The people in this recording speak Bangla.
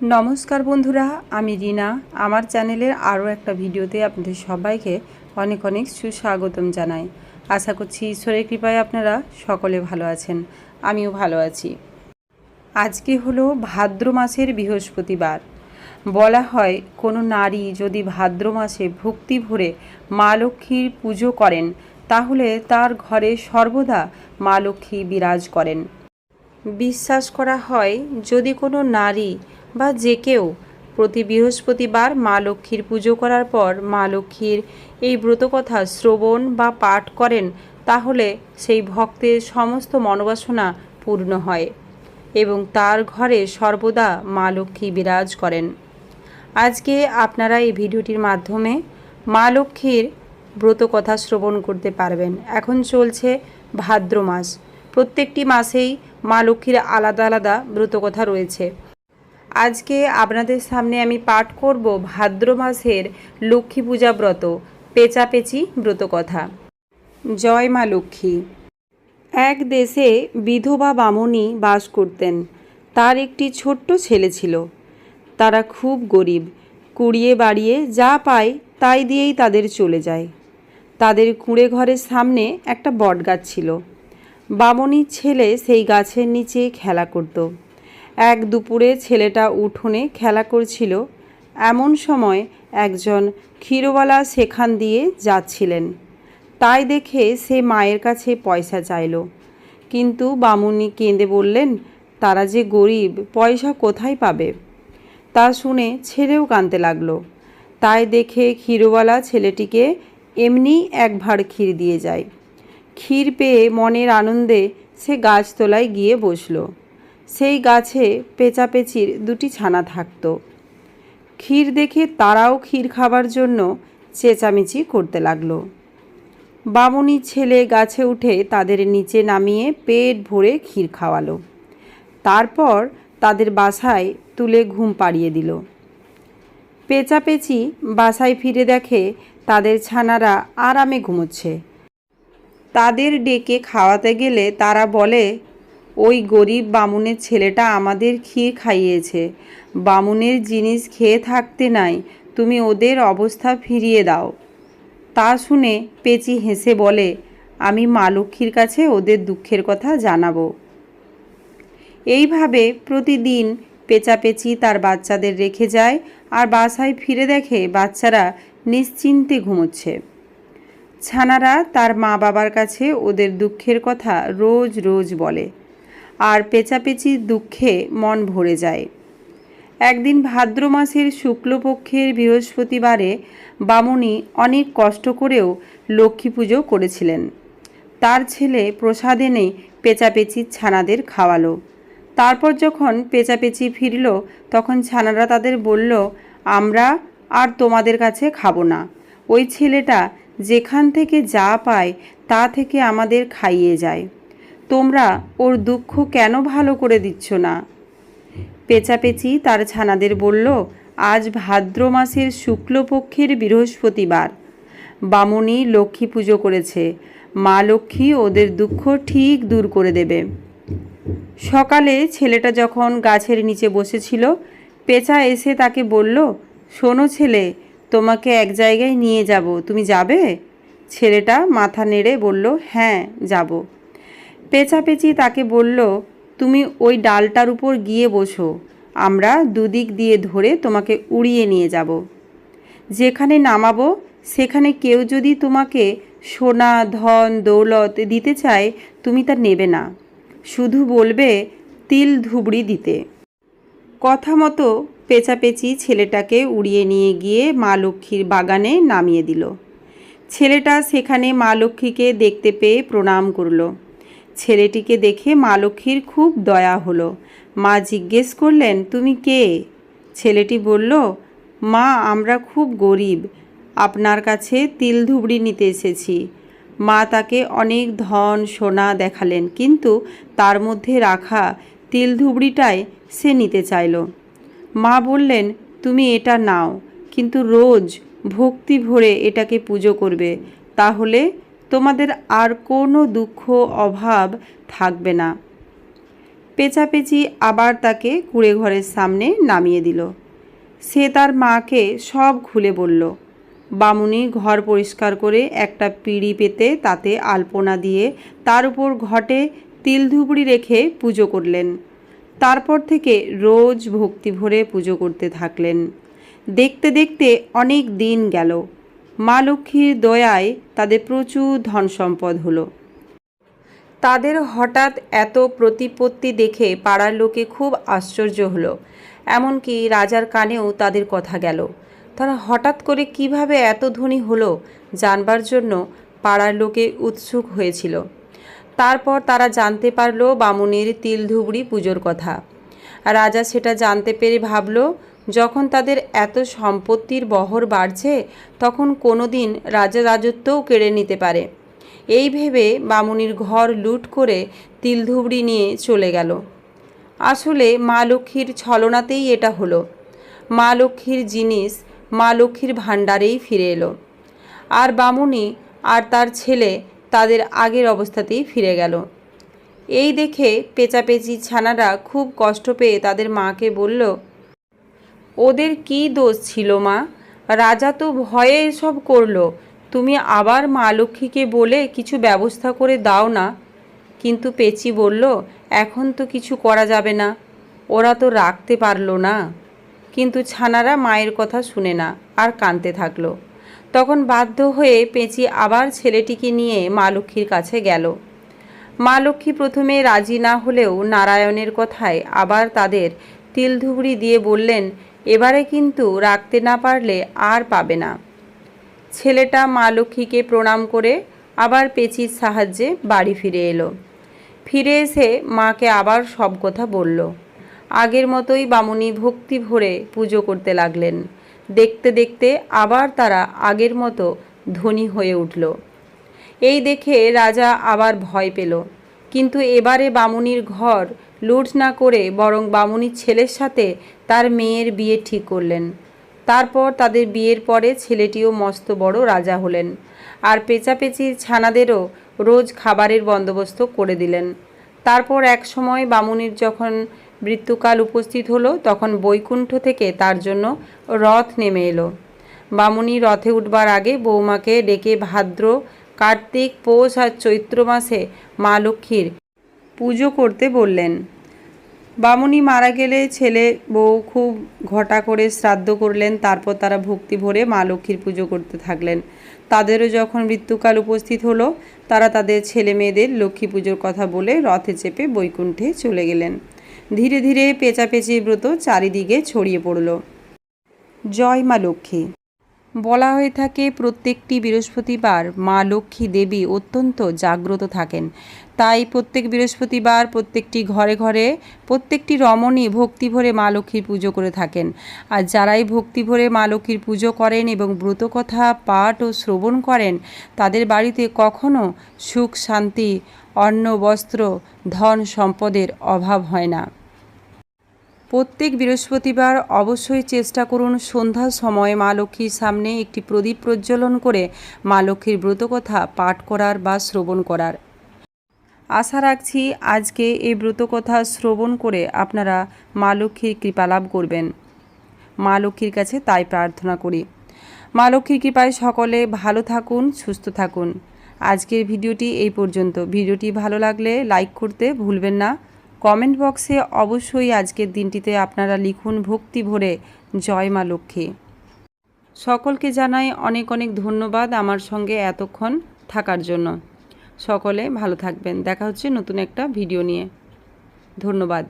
নমস্কার বন্ধুরা, আমি রিনা। আমার চ্যানেলের আরও একটা ভিডিওতে আপনাদের সবাইকে অনেক অনেক সুস্বাগতম জানাই। আশা করছি ঈশ্বরের কৃপায় আপনারা সকলে ভালো আছেন, আমিও ভালো আছি। আজকে হলো ভাদ্র মাসের বৃহস্পতিবার। বলা হয়, কোনো নারী যদি ভাদ্র মাসে ভক্তি ভরে মা লক্ষ্মীর পুজো করেন, তাহলে তার ঘরে সর্বদা মা লক্ষ্মী বিরাজ করেন। বিশ্বাস করা হয়, যদি কোনো নারী বা যে কেউ। প্রতি বৃহস্পতিবার মা লক্ষ্মীর পুজো করার পর মা লক্ষ্মীর এই ব্রতকথা শ্রবণ বা পাঠ করেন, তাহলে সেই ভক্তের সমস্ত মনোবাসনা পূর্ণ হয় এবং তার ঘরে সর্বদা মা লক্ষ্মী বিরাজ করেন। আজকে আপনারা এই ভিডিওটির মাধ্যমে মা লক্ষ্মীর ব্রতকথা শ্রবণ করতে পারবেন। এখন চলছে ভাদ্র মাস। প্রত্যেকটি মাসেই মা লক্ষ্মীর আলাদা আলাদা ব্রতকথা রয়েছে। আজকে আপনাদের সামনে আমি পাঠ করব ভাদ্র মাসের লক্ষ্মী পূজা ব্রত, পেঁচাপেচি ব্রতকথা জয় মা লক্ষ্মী। এক দেশে বিধবা বামনী বাস করতেন। তার একটি ছোট্ট ছেলে ছিল। তারা খুব গরিব। কুড়িয়ে বাড়িয়ে যা পায় তাই দিয়েই তাদের চলে যায়। তাদের কুঁড়ে ঘরের সামনে একটা বটগাছ ছিল। বামনির ছেলে সেই গাছের নিচে খেলা করত। এক দুপুরে ছেলেটা উঠোনে খেলা করছিল। এমন সময় একজন ক্ষীরওয়ালা সেখান দিয়ে যাচ্ছিলেন। তাই দেখে সে মায়ের কাছে পয়সা চাইল। কিন্তু বামুনি কেঁদে বললেন, তারা যে গরিব, পয়সা কোথায় পাবে? তা শুনে ছেলেও কাঁদতে লাগল। তাই দেখে ক্ষীরওয়ালা ছেলেটিকে এমনি এক ভাঁড় ক্ষীর দিয়ে যায়। ক্ষীর পেয়ে মনের আনন্দে সে গাছতলায় গিয়ে বসল। সেই গাছে পেঁচাপেচির দুটি ছানা থাকতো। ক্ষীর দেখে তারাও ক্ষীর খাবার জন্য চেঁচামেচি করতে লাগল। বামুনির ছেলে গাছে উঠে তাদের নিচে নামিয়ে পেট ভরে ক্ষীর খাওয়ালো। তারপর তাদের বাসায় তুলে ঘুম পাড়িয়ে দিল। পেঁচাপেচি বাসায় ফিরে দেখে তাদের ছানারা আরামে ঘুমোচ্ছে। তাদের ডেকে খাওয়াতে গেলে তারা বলে ওই গরিব বামুনের ছেলেটা আমাদের ক্ষীর খাইয়েছে। বামুনের জিনিস খেয়ে থাকতে নাই, তুমি ওদের অবস্থা ফিরিয়ে দাও। তা শুনে পেচি হেসে বলে, আমি মা লক্ষ্মীর কাছে ওদের দুঃখের কথা জানাব। এইভাবে প্রতিদিন পেঁচাপেচি তার বাচ্চাদের রেখে যায় আর বাসায় ফিরে দেখে বাচ্চারা নিশ্চিন্তে ঘুমোচ্ছে। ছানারা তার মা বাবার কাছে ওদের দুঃখের কথা রোজ রোজ বলে। আর পেঁচাপেচির দুঃখে মন ভরে যায়। একদিন ভাদ্র মাসের শুক্লপক্ষের বৃহস্পতিবারে বামুনি অনেক কষ্ট করেও লক্ষ্মী পুজো করেছিলেন। তার ছেলে প্রসাদ এনে পেঁচাপেচির ছানাদের খাওয়ালো। তারপর যখন পেঁচাপেচি ফিরল, তখন ছানারা তাদের বলল, আমরা আর তোমাদের কাছে খাব না। ওই ছেলেটা যেখান থেকে যা পায়, তা থেকে আমাদের খাইয়ে যায়। তোমরা ওর দুঃখ কেন ভালো করে দিচ্ছ না? পেঁচাপেচি তার ছানাদের বলল, আজ ভাদ্র মাসের শুক্লপক্ষের বৃহস্পতিবার। বামুনি লক্ষ্মী পুজো করেছে। মা লক্ষ্মী ওদের দুঃখ ঠিক দূর করে দেবে। সকালে ছেলেটা যখন গাছের নিচে বসেছিল, পেঁচা এসে তাকে বলল, শোনো ছেলে, তোমাকে এক জায়গায় নিয়ে যাব। তুমি যাবে? ছেলেটা মাথা নেড়ে বলল হ্যাঁ যাব। পেঁচাপেচি তাকে বলল, তুমি ওই ডালটার উপর গিয়ে বসো, আমরা দুদিক দিয়ে ধরে তোমাকে উড়িয়ে নিয়ে যাব। যেখানে নামাবো, সেখানে কেউ যদি তোমাকে সোনা, ধন, দৌলত দিতে চায়, তুমি তা নেবে না। শুধু বলবে, তিল ধুবড়ি দিতে। কথা মতো পেঁচাপেচি ছেলেটাকে উড়িয়ে নিয়ে গিয়ে মা লক্ষ্মীর বাগানে নামিয়ে দিল। ছেলেটা সেখানে মা লক্ষ্মীকে দেখতে পেয়ে প্রণাম করল। ছেলেটিকে দেখে মা লক্ষ্মীর খুব দয়া হলো। মা জিজ্ঞেস করলেন, তুমি কে? ছেলেটি বলল, মা, আমরা খুব গরিব। আপনার কাছে তিল ধুবড়ি নিতে এসেছি। মা তাকে অনেক ধন, সোনা দেখালেন, কিন্তু তার মধ্যে রাখা তিল ধুবড়িটাই সে নিতে চাইল। মা বললেন, তুমি এটা নাও, কিন্তু রোজ ভক্তি ভরে এটাকে পুজো করবে। তাহলে তোমাদের আর কোনো দুঃখ, অভাব থাকবে না। পেঁচাপেচি আবার তাকে কুড়ে ঘরের সামনে নামিয়ে দিল। সে তার মাকে সব খুলে বলল। বামুনি ঘর পরিষ্কার করে একটা পিঁড়ি পেতে তাতে আলপনা দিয়ে তার উপর ঘটে তিল ধুবড়ি রেখে পুজো করলেন। তারপর থেকে রোজ ভক্তি ভরে পুজো করতে থাকলেন। দেখতে দেখতে অনেক দিন গেল। মা লক্ষ্মীর দয়ায় তাদের প্রচুর ধন সম্পদ হলো। তাদের হঠাৎ এত প্রতিপত্তি দেখে পাড়ার লোকে খুব আশ্চর্য হলো। এমনকি রাজার কানেও তাদের কথা গেল। তারা হঠাৎ করে কীভাবে এত ধনী হলো জানবার জন্য পাড়ার লোকে উৎসুক হয়েছিল। তারপর তারা জানতে পারল বামুনির তিল ধুবড়ি পুজোর কথা। রাজা সেটা জানতে পেরে ভাবল যখন তাদের এত সম্পত্তির বহর বাড়ছে, তখন কোনো দিন রাজা রাজত্বও কেড়ে নিতে পারে। এই ভেবে বামুনির ঘর লুট করে তিলধুবড়ি নিয়ে চলে গেল। আসলে মা লক্ষ্মীর ছলনাতেই এটা হলো। মা লক্ষ্মীর জিনিস, মা লক্ষ্মীর ভাণ্ডারেই ফিরে এলো। আর বামুনি আর তার ছেলে তাদের আগের অবস্থাতেই ফিরে গেল। এই দেখে পেঁচাপেচি ছানারা খুব কষ্ট পেয়ে তাদের মাকে বলল ওদের কি দোষ ছিল, মা? রাজা তো ভয়ে এসব করল। তুমি আবার মা লক্ষ্মীকে বলে কিছু ব্যবস্থা করে দাও না। কিন্তু পেচি বলল, এখন তো কিছু করা যাবে না। ওরা তো রাখতে পারল না। কিন্তু ছানারা মায়ের কথা শুনে না আর কাঁদতে থাকল। তখন বাধ্য হয়ে পেঁচি আবার ছেলেটিকে নিয়ে মা লক্ষ্মীর কাছে গেল। মা লক্ষ্মী প্রথমে রাজি না হলেও নারায়ণের কথায় আবার তাদের তিলধুবড়ি দিয়ে বললেন এবারে কিন্তু রাখতে না পারলে আর পাবে না। ছেলেটা মা লক্ষ্মীকে প্রণাম করে আবার পেঁচির সাহায্যে বাড়ি ফিরে এলো। ফিরে এসে মাকে আবার সব কথা বলল। আগের মতোই বামুনি ভক্তি ভরে পুজো করতে লাগলেন। দেখতে দেখতে আবার তারা আগের মতো ধনী হয়ে উঠল। এই দেখে রাজা আবার ভয় পেল। কিন্তু এবারে বামুনির ঘর লুট না করে বরং বামুনির ছেলের সাথে তার মেয়ের বিয়ে ঠিক করলেন। তারপর তাদের বিয়ের পরে ছেলেটিও মস্ত বড় রাজা হলেন আর পেঁচাপেচির ছানাদেরও রোজ খাবারের বন্দোবস্ত করে দিলেন। তারপর এক সময় বামুনির যখন মৃত্যুকাল উপস্থিত হলো, তখন বৈকুণ্ঠ থেকে তার জন্য রথ নেমে এলো। বামুনি রথে উঠবার আগে বৌমাকে ডেকে ভাদ্র, কার্তিক, পৌষ আর চৈত্র মাসে মা লক্ষ্মীর পুজো করতে বললেন। বামুনি মারা গেলে ছেলে বউ খুব ঘটা করে শ্রাদ্ধ করলেন, তারপর তারা ভক্তি ভরে মা লক্ষ্মীর পুজো করতে থাকলেন। তাদেরও যখন মৃত্যুকাল উপস্থিত হলো, তারা তাদের ছেলে মেয়েদের লক্ষ্মী পুজোর কথা বলে রথে চেপে বৈকুণ্ঠে চলে গেলেন। ধীরে ধীরে পেঁচাপেচি ব্রত চারিদিকে ছড়িয়ে পড়ল। জয় মা লক্ষ্মী। বলা হয়ে থাকে, প্রত্যেকটি বৃহস্পতিবার মা লক্ষ্মী দেবী অত্যন্ত জাগ্রত থাকেন। তাই প্রত্যেক বৃহস্পতিবার প্রত্যেকটি ঘরে ঘরে প্রত্যেকটি রমণী ভক্তি ভরে মা লক্ষ্মীর পুজো করে থাকেন। আর যারাই ভক্তি ভরে মা লক্ষ্মীর পুজো করেন এবং ব্রতকথা পাঠ ও শ্রবণ করেন, তাদের বাড়িতে কখনো সুখ, শান্তি, অন্ন, বস্ত্র, ধন, সম্পদের অভাব হয় না। প্রত্যেক বৃহস্পতিবার অবশ্যই চেষ্টা করুন সন্ধ্যার সময় মা লক্ষ্মীর সামনে একটি প্রদীপ প্রজ্বলন করে মা লক্ষ্মীর ব্রতকথা পাঠ করার বা শ্রবণ করার। আশা রাখছি আজকে এই ব্রতকথা শ্রবণ করে আপনারা মা লক্ষ্মীর কৃপা লাভ করবেন। মা লক্ষ্মীর কাছে তাই প্রার্থনা করি। মা লক্ষ্মীর কৃপায় সকলে ভালো থাকুন, সুস্থ থাকুন। আজকের ভিডিওটি এই পর্যন্ত। ভিডিওটি ভালো লাগলে লাইক করতে ভুলবেন না। কমেন্ট বক্সে অবশ্যই আজকের দিনটিতে আপনারা লিখুন ভক্তি ভরে, জয় মা লক্ষ্মী। সকলকে জানাই অনেক অনেক ধন্যবাদ আমার সঙ্গে এতক্ষণ থাকার জন্য। সকলে ভালো থাকবেন। দেখা হচ্ছে নতুন একটা ভিডিও নিয়ে। ধন্যবাদ।